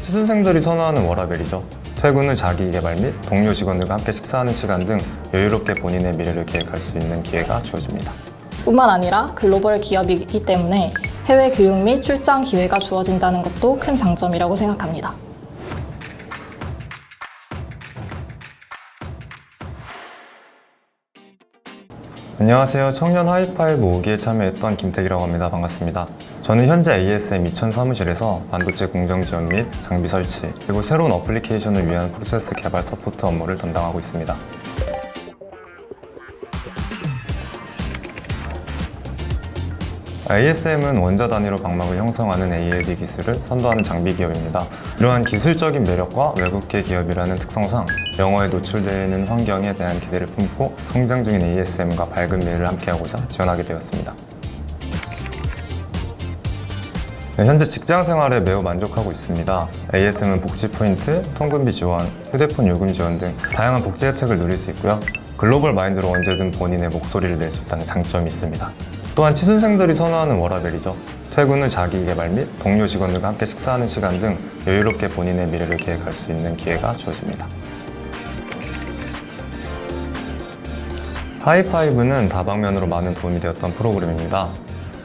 취준생들이 선호하는 워라벨이죠. 퇴근 후 자기 개발 및 동료 직원들과 함께 식사하는 시간 등 여유롭게 본인의 미래를 계획할 수 있는 기회가 주어집니다. 뿐만 아니라 글로벌 기업이기 때문에 해외 교육 및 출장 기회가 주어진다는 것도 큰 장점이라고 생각합니다. 안녕하세요. 청년 하이파이브 5기에 참여했던 김택이라고 합니다. 반갑습니다. 저는 현재 ASM 2000 사무실에서 반도체 공정 지원 및 장비 설치, 그리고 새로운 어플리케이션을 위한 프로세스 개발 서포트 업무를 담당하고 있습니다. ASM은 원자 단위로 방막을 형성하는 ALD 기술을 선도하는 장비 기업입니다. 이러한 기술적인 매력과 외국계 기업이라는 특성상 영어에 노출되는 환경에 대한 기대를 품고 성장 중인 ASM과 밝은 미래를 함께하고자 지원하게 되었습니다. 네, 현재 직장 생활에 매우 만족하고 있습니다. ASM은 복지 포인트, 통근비 지원, 휴대폰 요금 지원 등 다양한 복지 혜택을 누릴 수 있고요. 글로벌 마인드로 언제든 본인의 목소리를 낼 수 있다는 장점이 있습니다. 또한 취준생들이 선호하는 워라벨이죠. 퇴근 후 자기 개발 및 동료 직원들과 함께 식사하는 시간 등 여유롭게 본인의 미래를 계획할 수 있는 기회가 주어집니다. 하이파이브는 다방면으로 많은 도움이 되었던 프로그램입니다.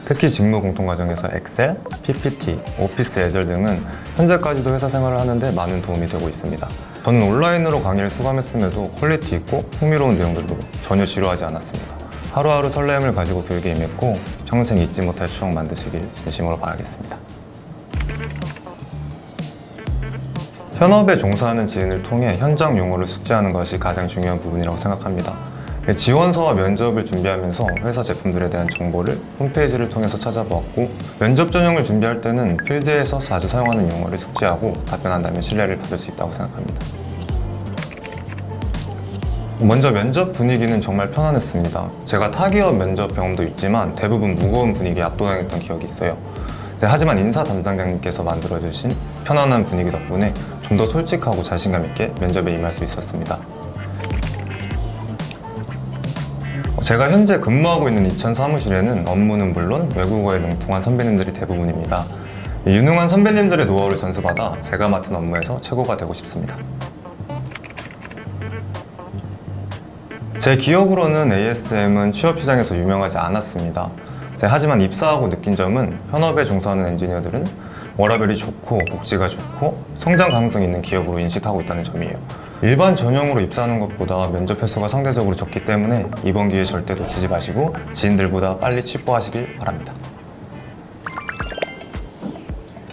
특히 직무 공통 과정에서 엑셀, PPT, 오피스 예절 등은 현재까지도 회사 생활을 하는데 많은 도움이 되고 있습니다. 저는 온라인으로 강의를 수강했음에도 퀄리티 있고 흥미로운 내용들로 전혀 지루하지 않았습니다. 하루하루 설렘을 가지고 교육에 임했고 평생 잊지 못할 추억 만드시길 진심으로 바라겠습니다. 현업에 종사하는 지인을 통해 현장 용어를 숙지하는 것이 가장 중요한 부분이라고 생각합니다. 지원서와 면접을 준비하면서 회사 제품들에 대한 정보를 홈페이지를 통해서 찾아보았고 면접 전형을 준비할 때는 필드에서 자주 사용하는 용어를 숙지하고 답변한다면 신뢰를 받을 수 있다고 생각합니다. 먼저 면접 분위기는 정말 편안했습니다. 제가 타 기업 면접 경험도 있지만 대부분 무거운 분위기에 압도당했던 기억이 있어요. 네, 하지만 인사 담당자님께서 만들어주신 편안한 분위기 덕분에 좀 더 솔직하고 자신감 있게 면접에 임할 수 있었습니다. 제가 현재 근무하고 있는 이천 사무실에는 업무는 물론 외국어에 능통한 선배님들이 대부분입니다. 이 유능한 선배님들의 노하우를 전수받아 제가 맡은 업무에서 최고가 되고 싶습니다. 제 기억으로는 ASM은 취업 시장에서 유명하지 않았습니다. 제- 하지만 입사하고 느낀 점은 현업에 종사하는 엔지니어들은 워라벨이 좋고 복지가 좋고 성장 가능성 있는 기업으로 인식하고 있다는 점이에요. 일반 전형으로 입사하는 것보다 면접 횟수가 상대적으로 적기 때문에 이번 기회 절대 놓치지 마시고 지인들보다 빨리 취뽀하시길 바랍니다.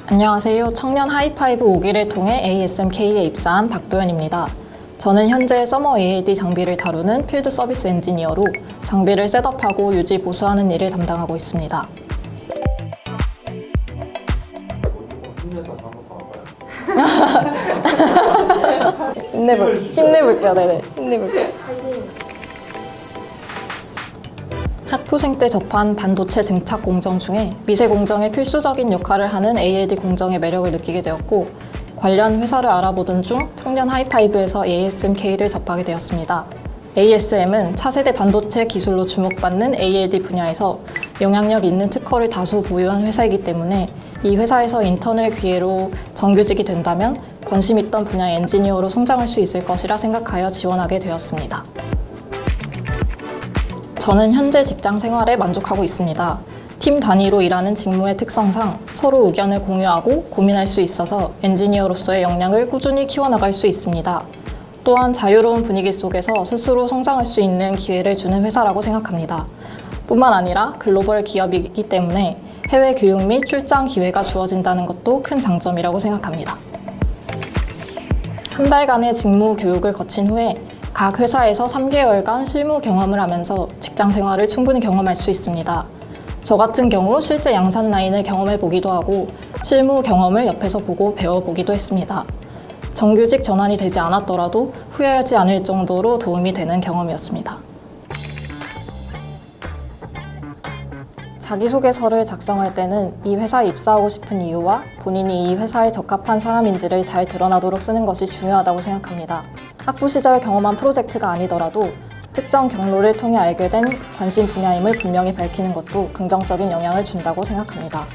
안녕하세요. 청년 하이파이브 5기를 통해 ASMK에 입사한 박도연입니다. 저는 현재 서머 AAD 장비를 다루는 필드 서비스 엔지니어로 장비를 셋업하고 유지 보수하는 일을 담당하고 있습니다. 힘내볼, 힘내볼게요. 네네. 힘내볼게요. 학부생 때 접한 반도체 증착 공정 중에 미세 공정의 필수적인 역할을 하는 ALD 공정의 매력을 느끼게 되었고 관련 회사를 알아보던 중 청년 하이파이브에서 ASMK를 접하게 되었습니다. ASM은 차세대 반도체 기술로 주목받는 ALD 분야에서 영향력 있는 특허를 다수 보유한 회사이기 때문에 이 회사에서 인턴을 기회로 정규직이 된다면 관심 있던 분야 엔지니어로 성장할 수 있을 것이라 생각하여 지원하게 되었습니다. 저는 현재 직장 생활에 만족하고 있습니다. 팀 단위로 일하는 직무의 특성상 서로 의견을 공유하고 고민할 수 있어서 엔지니어로서의 역량을 꾸준히 키워나갈 수 있습니다. 또한 자유로운 분위기 속에서 스스로 성장할 수 있는 기회를 주는 회사라고 생각합니다. 뿐만 아니라 글로벌 기업이기 때문에 해외 교육 및 출장 기회가 주어진다는 것도 큰 장점이라고 생각합니다. 한 달간의 직무 교육을 거친 후에 각 회사에서 3개월간 실무 경험을 하면서 직장 생활을 충분히 경험할 수 있습니다. 저 같은 경우 실제 양산 라인을 경험해 보기도 하고 실무 경험을 옆에서 보고 배워보기도 했습니다. 정규직 전환이 되지 않았더라도 후회하지 않을 정도로 도움이 되는 경험이었습니다. 자기소개서를 작성할 때는 이 회사에 입사하고 싶은 이유와 본인이 이 회사에 적합한 사람인지를 잘 드러나도록 쓰는 것이 중요하다고 생각합니다. 학부 시절 경험한 프로젝트가 아니더라도 특정 경로를 통해 알게 된 관심 분야임을 분명히 밝히는 것도 긍정적인 영향을 준다고 생각합니다.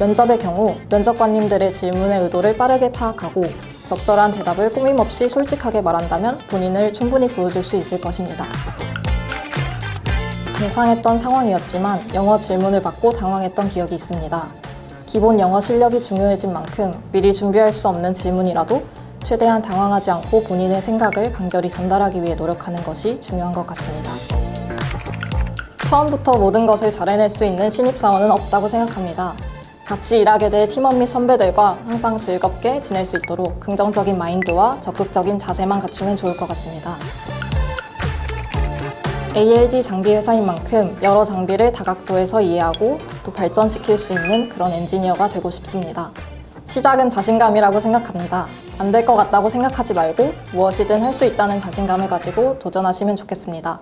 면접의 경우 면접관님들의 질문의 의도를 빠르게 파악하고 적절한 대답을 꾸밈없이 솔직하게 말한다면 본인을 충분히 보여줄 수 있을 것입니다. 예상했던 상황이었지만 영어 질문을 받고 당황했던 기억이 있습니다. 기본 영어 실력이 중요해진 만큼 미리 준비할 수 없는 질문이라도 최대한 당황하지 않고 본인의 생각을 간결히 전달하기 위해 노력하는 것이 중요한 것 같습니다. 처음부터 모든 것을 잘해낼 수 있는 신입사원은 없다고 생각합니다. 같이 일하게 될 팀원 및 선배들과 항상 즐겁게 지낼 수 있도록 긍정적인 마인드와 적극적인 자세만 갖추면 좋을 것 같습니다. ALD 장비 회사인 만큼 여러 장비를 다각도에서 이해하고 또 발전시킬 수 있는 그런 엔지니어가 되고 싶습니다. 시작은 자신감이라고 생각합니다. 안 될 것 같다고 생각하지 말고 무엇이든 할 수 있다는 자신감을 가지고 도전하시면 좋겠습니다.